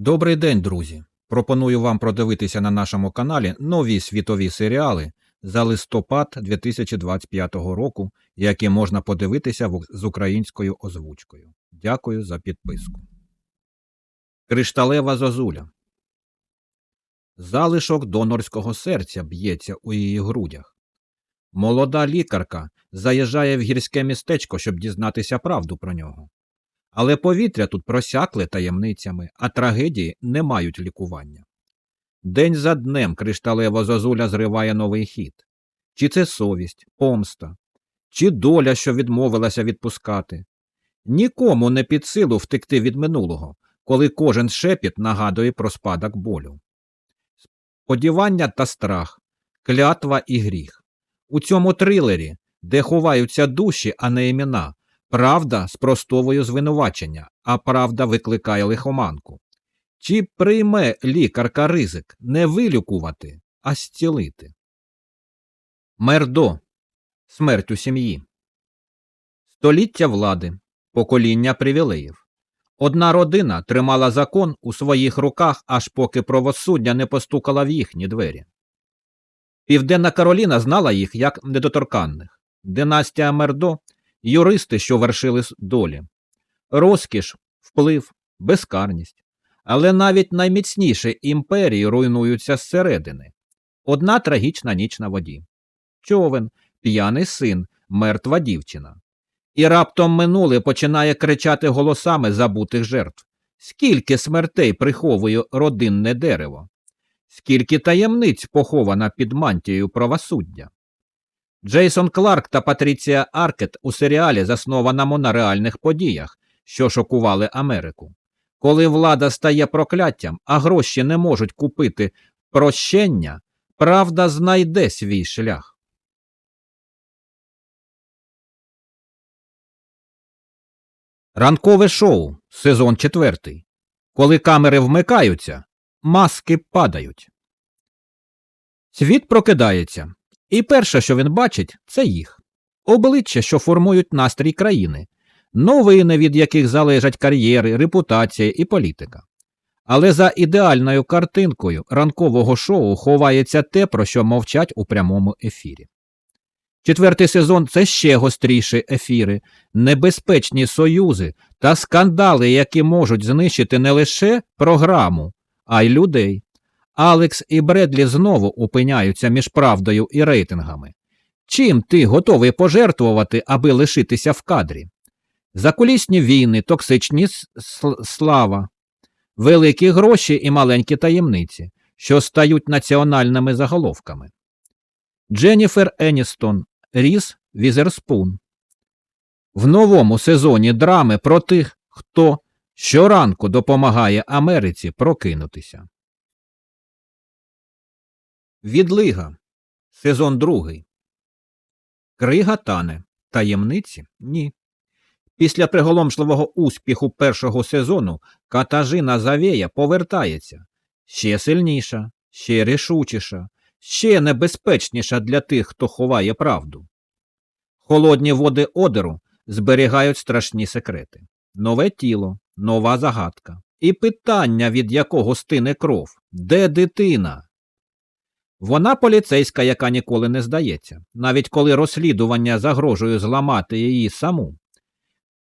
Добрий день, друзі! Пропоную вам продивитися на нашому каналі нові світові серіали за листопад 2025 року, які можна подивитися з українською озвучкою. Дякую за підписку. Кришталева зозуля. Залишок донорського серця б'ється у її грудях. Молода лікарка заїжджає в гірське містечко, щоб дізнатися правду про нього. Але повітря тут просякле таємницями, а трагедії не мають лікування. День за днем кришталева зозуля зриває новий хід. Чи це совість, помста, чи доля, що відмовилася відпускати. Нікому не під силу втекти від минулого, коли кожен шепіт нагадує про спадок болю. Сподівання та страх, клятва і гріх. У цьому трилері, де ховаються душі, а не імена, Правда спростовує звинувачення, а правда викликає лихоманку. Чи прийме лікарка ризик не вилікувати, а зцілити? Мердо. Смерть у сім'ї. Століття влади. Покоління привілеїв. Одна родина тримала закон у своїх руках, аж поки правосуддя не постукала в їхні двері. Південна Кароліна знала їх як недоторканних. Династія Мердо юристи, що вершили долі, розкіш, вплив, безкарність. Але навіть найміцніші імперії руйнуються зсередини. Одна трагічна ніч на воді. Човен, п'яний син, мертва дівчина. І раптом минуле починає кричати голосами забутих жертв. Скільки смертей приховує родинне дерево? Скільки таємниць похована під мантією правосуддя? Джейсон Кларк та Патріція Аркет у серіалі заснованому на реальних подіях, що шокували Америку. Коли влада стає прокляттям, а гроші не можуть купити прощення, правда знайде свій шлях. Ранкове шоу, сезон четвертий. Коли камери вмикаються, маски падають. Світ прокидається. І перше, що він бачить, це їх обличчя, що формують настрій країни, новини, від яких залежать кар'єри, репутація і політика. Але за ідеальною картинкою ранкового шоу ховається те, про що мовчать у прямому ефірі. Четвертий сезон це ще гостріші ефіри, небезпечні союзи та скандали, які можуть знищити не лише програму, а й людей. Алекс і Бредлі знову опиняються між правдою і рейтингами. Чим ти готовий пожертвувати, аби лишитися в кадрі? Закулісні війни, токсичні слава, великі гроші і маленькі таємниці, що стають національними заголовками. Дженніфер Еністон, Ріс Візерспун. В новому сезоні драми про тих, хто щоранку допомагає Америці прокинутися. Відлига. Сезон другий. Крига тане. Таємниці? Ні. Після приголомшливого успіху першого сезону Катажина Завея повертається ще сильніша, ще рішучіша, ще небезпечніша для тих, хто ховає правду. Холодні води одеру зберігають страшні секрети. Нове тіло, нова загадка. І питання, від якого стине кров. Де дитина? Вона поліцейська, яка ніколи не здається, навіть коли розслідування загрожує зламати її саму.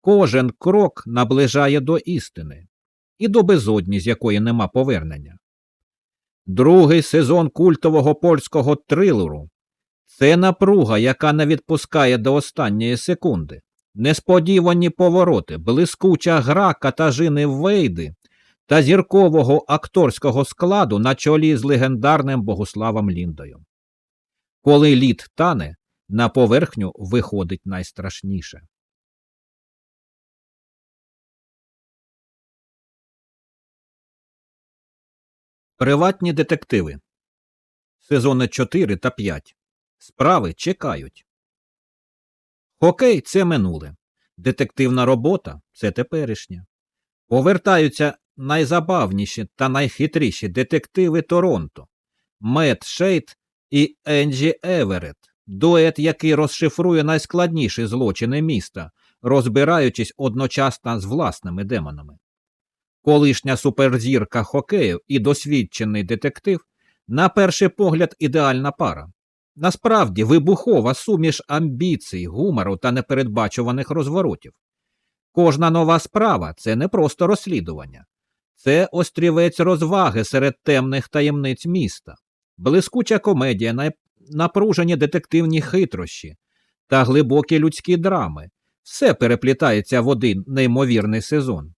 Кожен крок наближає до істини і до безодні, з якої нема повернення. Другий сезон культового польського трилеру це напруга, яка не відпускає до останньої секунди. Несподівані повороти, блискуча гра Катажини Вейди та зіркового акторського складу на чолі з легендарним Богуславом Ліндою. Коли лід тане, на поверхню виходить найстрашніше. Приватні детективи. Сезони 4 та 5. Справи чекають. Хокей це минуле. Детективна робота це теперішнє. Повертаються найзабавніші та найхитріші детективи Торонто Мет Шейд і Енджі Еверет, дует, який розшифрує найскладніші злочини міста, розбираючись одночасно з власними демонами. колишня суперзірка хокею і досвідчений детектив, на перший погляд, ідеальна пара. Насправді вибухова суміш амбіцій, гумору та непередбачуваних розворотів. Кожна нова справа це не просто розслідування, це острівець розваги серед темних таємниць міста, блискуча комедія, напружені детективні хитрощі та глибокі людські драми. Все переплітається в один неймовірний сезон.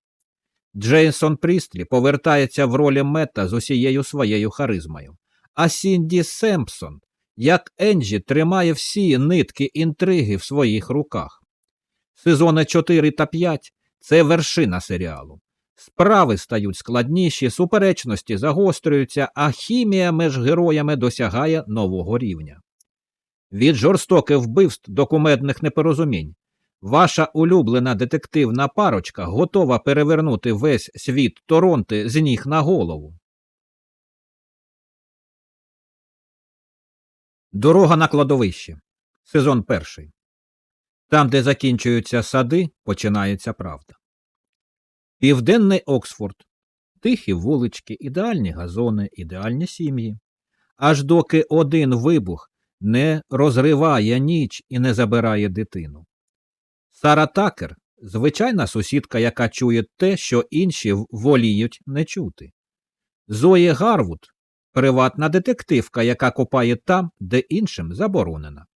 Джейсон Прістлі повертається в ролі Мета з усією своєю харизмою, а Сінді Семпсон, як Енджі, тримає всі нитки інтриги в своїх руках. Сезони 4 та 5 це вершина серіалу. Справи стають складніші, суперечності загострюються, а хімія між героями досягає нового рівня. Від жорстоких вбивств до кумедних непорозумінь Ваша улюблена детективна парочка готова перевернути весь світ Торонти з ніг на голову. Дорога на кладовище. Сезон перший. Там, де закінчуються сади, починається правда. Південний Оксфорд. Тихі вулички, ідеальні газони, ідеальні сім'ї. Аж доки один вибух не розриває ніч і не забирає дитину. Сара Такер звичайна сусідка, яка чує те, що інші воліють не чути. Зої Гарвуд приватна детективка, яка копає там, де іншим заборонена.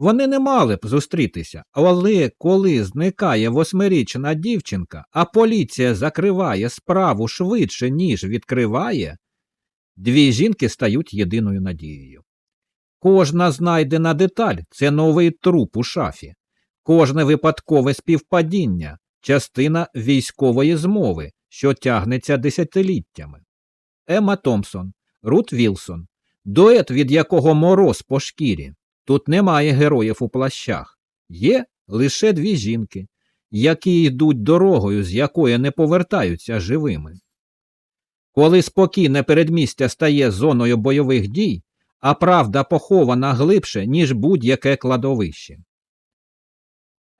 Вони не мали б зустрітися, але коли зникає восьмирічна дівчинка, а поліція закриває справу швидше, ніж відкриває, дві жінки стають єдиною надією. Кожна знайдена деталь це новий труп у шафі. Кожне випадкове співпадіння частина військової змови, що тягнеться десятиліттями. Емма Томпсон, Рут Вілсон, дует, від якого мороз по шкірі. Тут немає героїв у плащах, є лише дві жінки, які йдуть дорогою, з якої не повертаються живими. Коли спокійне передмістя стає зоною бойових дій, а правда похована глибше, ніж будь-яке кладовище.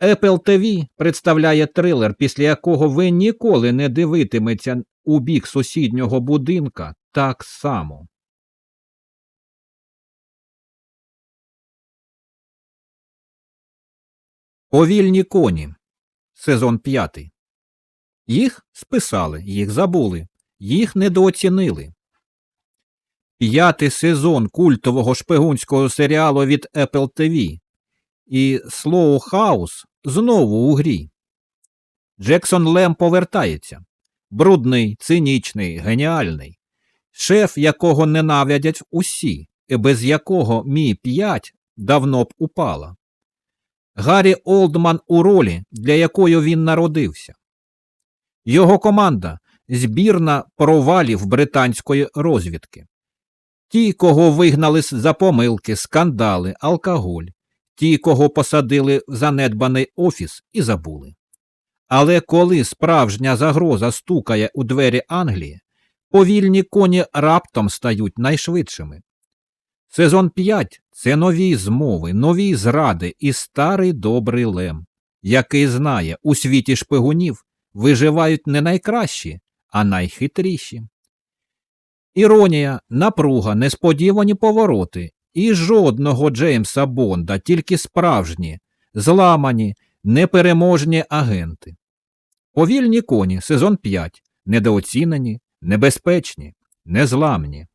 Apple TV представляє трилер, після якого ви ніколи не дивитиметься у бік сусіднього будинка так само. Повільні коні. Сезон п'ятий. Їх списали, їх забули, їх недооцінили. П'ятий сезон культового шпигунського серіалу від Apple TV і Slow House знову у грі. Джексон Лем повертається. Брудний, цинічний, геніальний. Шеф, якого ненавидять усі, і без якого мі 5 давно б упала. Гаррі Олдман у ролі, для якої він народився. Його команда збірна провалів британської розвідки. Ті, кого вигнали за помилки, скандали, алкоголь, ті, кого посадили в занедбаний офіс і забули. Але коли справжня загроза стукає у двері Англії, повільні коні раптом стають найшвидшими. Сезон 5 – це нові змови, нові зради і старий добрий лем, який знає, у світі шпигунів виживають не найкращі, а найхитріші. Іронія, напруга, несподівані повороти і жодного Джеймса Бонда, тільки справжні, зламані, непереможні агенти. Повільні коні, сезон 5, недооцінені, небезпечні, незламні.